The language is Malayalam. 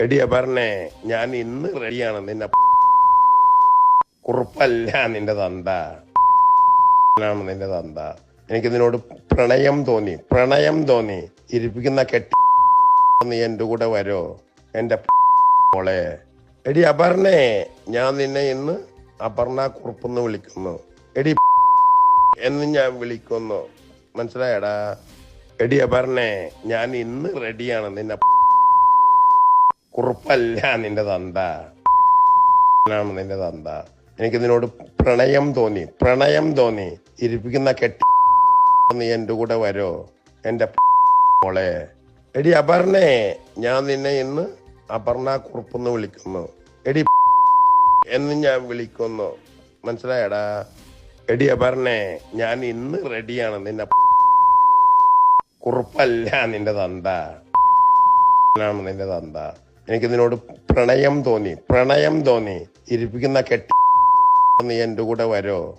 എടി പറഞ്ഞേ ഞാൻ ഇന്ന് റെഡിയാണ് നിന്നെ കുറുപ്പല്ല നിന്റെ തന്ത. ആണ് നിന്റെ തന്ത. എനിക്ക് നിന്നോട് പ്രണയം തോന്നി. പ്രണയം തോന്നി. ഇരിപ്പിക്കുന്ന കെട്ടി നീ എന്റെ കൂടെ വരോ. എന്റെ മോളെ. എടി അപർണേ ഞാൻ നിന്നെ ഇന്ന് അപർണ കുറുപ്പെന്ന് വിളിക്കുന്നു. എടി എന്ന് ഞാൻ വിളിക്കുന്നു. മനസ്സിലായടാ? എടി അപർണേ ഞാൻ ഇന്ന് റെഡിയാണ് നിന്നെ കുറുപ്പല്ല നിന്റെ തന്ത. ആണ് നിന്റെ തന്ത. എനിക്ക് നിന്നോട് പ്രണയം തോന്നി. പ്രണയം തോന്നി. ഇരിപ്പിക്കുന്ന കെട്ടി നീ എന്റെ കൂടെ വരോ. എന്റെ മോളെ. എടി അപർണേ ഞാൻ നിന്നെ ഇന്ന് അപർണ കുറുപ്പെന്ന് വിളിക്കുന്നു. എടി എന്ന് ഞാൻ വിളിക്കുന്നു. മനസ്സിലായടാ? എടി അപർണേ ഞാൻ ഇന്ന് റെഡിയാണ്. നിന്നെ കുറുപ്പല്ല നിന്റെ തന്ത. ആണ് നിന്റെ തന്ത. എനിക്ക് നിന്നോട് പ്രണയം തോന്നി. പ്രണയം തോന്നി. ഇരിപ്പിക്കുന്ന കെട്ടി നീ എന്റെ കൂടെ വരോ